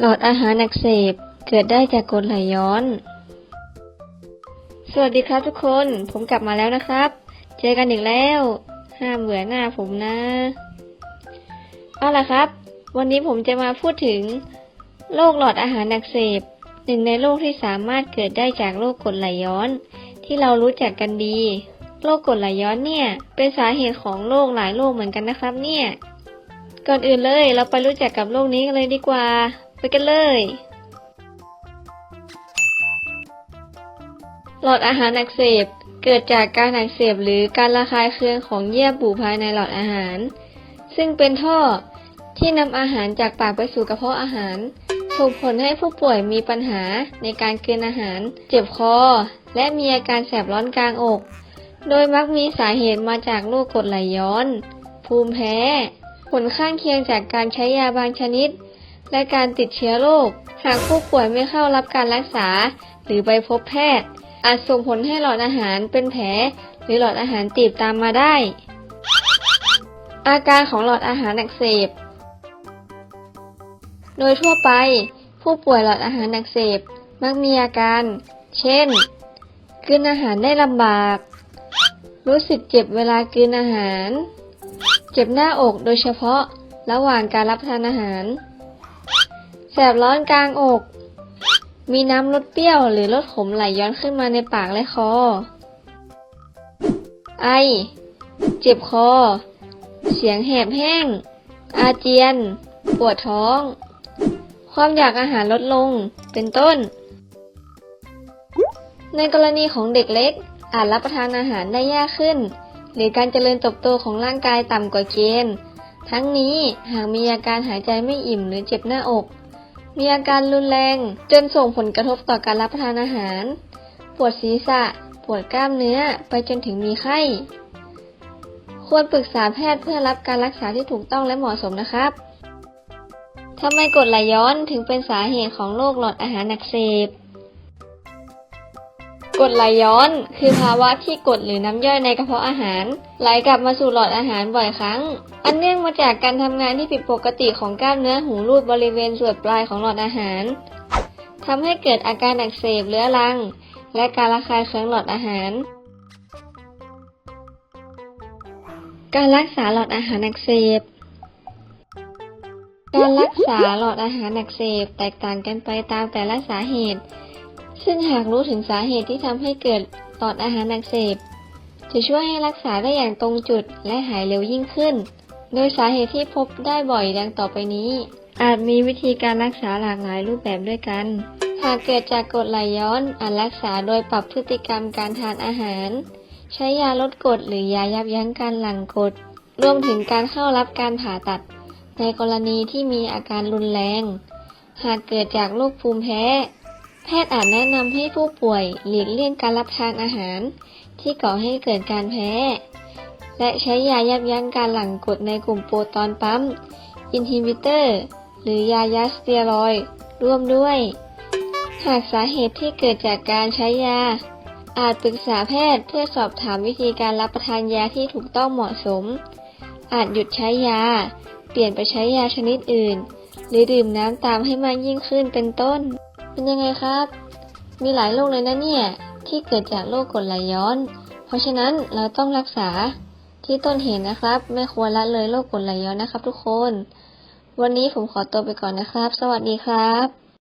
หลอดอาหารอักเสบเกิดได้จากกรดไหลย้อน สวัสดีครับทุกคน ผมกลับมาแล้วนะครับ เจอกันอีกแล้ว ห้ามเบื่อหน้าผมนะ เอาล่ะครับ วันนี้ผมจะมาพูดถึงโรคหลอดอาหารอักเสบหนึ่งในโรคที่สามารถเกิดได้จากโรคกรดไหลย้อน ที่เรารู้จักกันดี โรคกรดไหลย้อนเนี่ย เป็นสาเหตุของโรคหลายโรคเหมือนกันนะครับ เนี่ย ก่อนอื่นเลยเราไปรู้จักกับโรคนี้กันเลยดีกว่า ไปกันเลย หลอดอาหารอักเสบ เกิดจากการอักเสบหรือการระคายเคืองของเยื่อบุภายในหลอดอาหาร ซึ่งเป็นท่อที่นำอาหารจากปากไปสู่กระเพาะอาหารส่งผลให้ผู้ป่วยมีปัญหาในการกลืนอาหาร เจ็บคอ และมีอาการแสบร้อนกลางอก โดยมักมีสาเหตุมาจากโรคกรดไหลย้อน ภูมิแพ้ ผลข้างเคียงจากการใช้ยาบางชนิด และการติดเชื้อโรค หากผู้ป่วยไม่เข้ารับการรักษา หรือไปพบแพทย์ อาจส่งผลให้หลอดอาหารเป็นแผล หรือหลอดอาหารตีบตามมาได้ อาการของหลอดอาหารอักเสบ โดยทั่วไป ผู้ป่วยหลอดอาหารอักเสบมักมีอาการ เช่นกลืนอาหารได้ลำบาก รู้สึกเจ็บเวลากลืนอาหาร เจ็บหน้าอกโดยเฉพาะระหว่างการรับประทานอาหาร แสบร้อนกลางอก มีน้ำรสเปรี้ยวหรือรสขมไหลย้อนขึ้นมาในปากและคอ ไอ เจ็บคอ เสียงแหบแห้ง อาเจียน ปวดท้อง ความอยากอาหารลดลง เป็นต้น ในกรณีของเด็กเล็ก อาจรับประทานอาหารได้ยากขึ้น หรือการเจริญเติบโตของร่างกายต่ำกว่าเกณฑ์ทั้งนี้หากมีอาการหายใจไม่อิ่มหรือเจ็บหน้าอก มีอาการรุนแรง จนส่งผลกระทบต่อการรับประทานอาหาร ปวดศีรษะ ปวดกล้ามเนื้อ ไปจนถึงมีไข้ ควรปรึกษาแพทย์เพื่อรับการรักษาที่ถูกต้องและเหมาะสมนะครับทำไมกรดไหลย้อนถึงเป็นสาเหตุของโรคหลอดอาหารอักเสบ กรดไหลย้อน คือภาวะที่กรดหรือน้ำย่อยในกระเพาะอาหาร ไหลกลับมาสู่หลอดอาหารบ่อยครั้ง อันเนื่องมาจากการทำงานที่ผิดปกติของกล้ามเนื้อหูรูดบริเวณส่วนปลายของหลอดอาหารทำให้เกิดอาการอักเสบเรื้อรัง และการระคายเคืองหลอดอาหาร การรักษาหลอดอาหารอักเสบการรักษาหลอดอาหารอักเสบแตกต่างกันไปตามแต่ละสาเหตุ ซึ่งหากรู้ถึงสาเหตุที่ทำให้เกิดหลอดอาหารอักเสบ จะช่วยให้รักษาได้อย่างตรงจุดและหายเร็วยิ่งขึ้น โดยสาเหตุที่พบได้บ่อยดังต่อไปนี้ อาจมีวิธีการรักษาหลากหลายรูปแบบด้วยกัน หากเกิดจากกรดไหลย้อนอาจรักษาโดยปรับพฤติกรรมการทานอาหาร ใช้ยาลดกรดหรือยายับยั้งการหลั่งกรดรวมถึงการเข้ารับการผ่าตัด ในกรณีที่มีอาการรุนแรง หากเกิดจากโรคภูมิแพ้ แพทย์อาจแนะนำให้ผู้ป่วยหลีกเลี่ยงการรับทานอาหาร ที่ก่อให้เกิดการแพ้ และใช้ยายับยั้งการหลั่งกรดในกลุ่มโปรตอนปั๊ม อินฮิบิเตอร์ หรือยายาสเตียรอยร่วมด้วย หากสาเหตุที่เกิดจากการใช้ยา อาจปรึกษาแพทย์เพื่อสอบถามวิธีการรับประทานยาที่ถูกต้องเหมาะสม อาจหยุดใช้ยา เปลี่ยนไปใช้ยาชนิดอื่น หรือดื่มน้ำตามให้มากยิ่งขึ้นเป็นต้น เป็นยังไงครับ มีหลายโรคเลยนะเนี่ย ที่เกิดจากโรคกรดไหลย้อน เพราะฉะนั้นเราต้องรักษาที่ต้นเหตุนะครับ ไม่ควรละเลยโรคกรดไหลย้อนนะครับ ทุกคน วันนี้ผมขอตัวไปก่อนนะครับ สวัสดีครับ